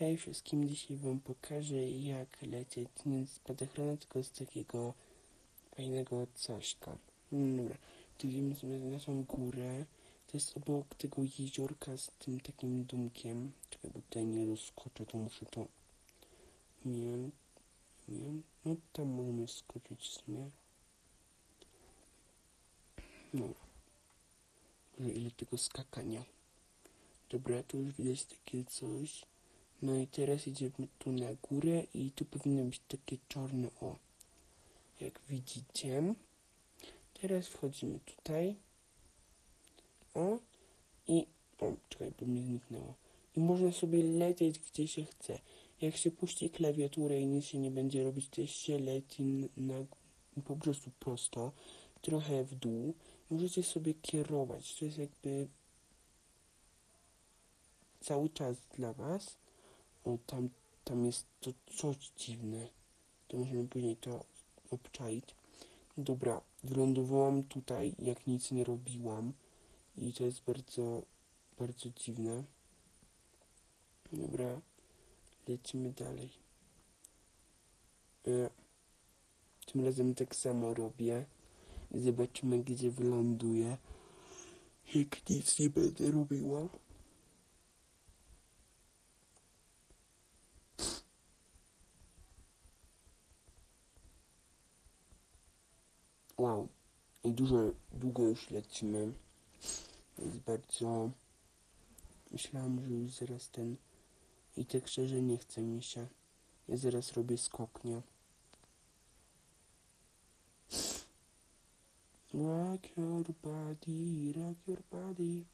Hej wszystkim, dzisiaj wam pokażę jak lecieć nie z spadochronu, tylko z takiego fajnego cośka. No dobra, tu na naszą górę. To jest obok tego jeziorka z tym takim dumkiem. Czekaj, bo tutaj nie doskoczę, to muszę to... Nie, nie, no tam możemy skoczyć w sumie. No. Może ile tego skakania. Dobra, tu już widać takie coś. No i teraz idziemy tu na górę i tu powinno być takie czarne o. Jak widzicie. Teraz wchodzimy tutaj. O. I... O, czekaj, bo mi zniknęło. I można sobie lecieć gdzie się chce. Jak się puści klawiaturę i nic się nie będzie robić, to się leci na, po prostu prosto. Trochę w dół. Możecie sobie kierować. To jest jakby cały czas dla was. O, tam, tam jest to coś dziwne. To możemy później to obczaić. Dobra, wylądowałam tutaj, jak nic nie robiłam. I to jest bardzo, bardzo dziwne. Dobra, lecimy dalej. E, tym razem tak samo robię. Zobaczymy, gdzie wyląduję. Jak nic nie będę robiła. Wow. I dużo, długo już lecimy. Jest bardzo... Myślałam, że już zaraz ten... I tak szczerze nie chce mi się. Ja zaraz robię skok, nie? Rock your body, rock your body.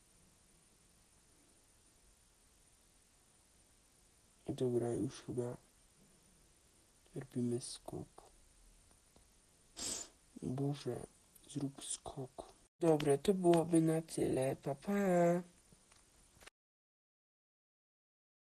Dobra, już chyba robimy skok. Boże, zrób skok. Dobra, to byłoby na tyle. Pa, pa.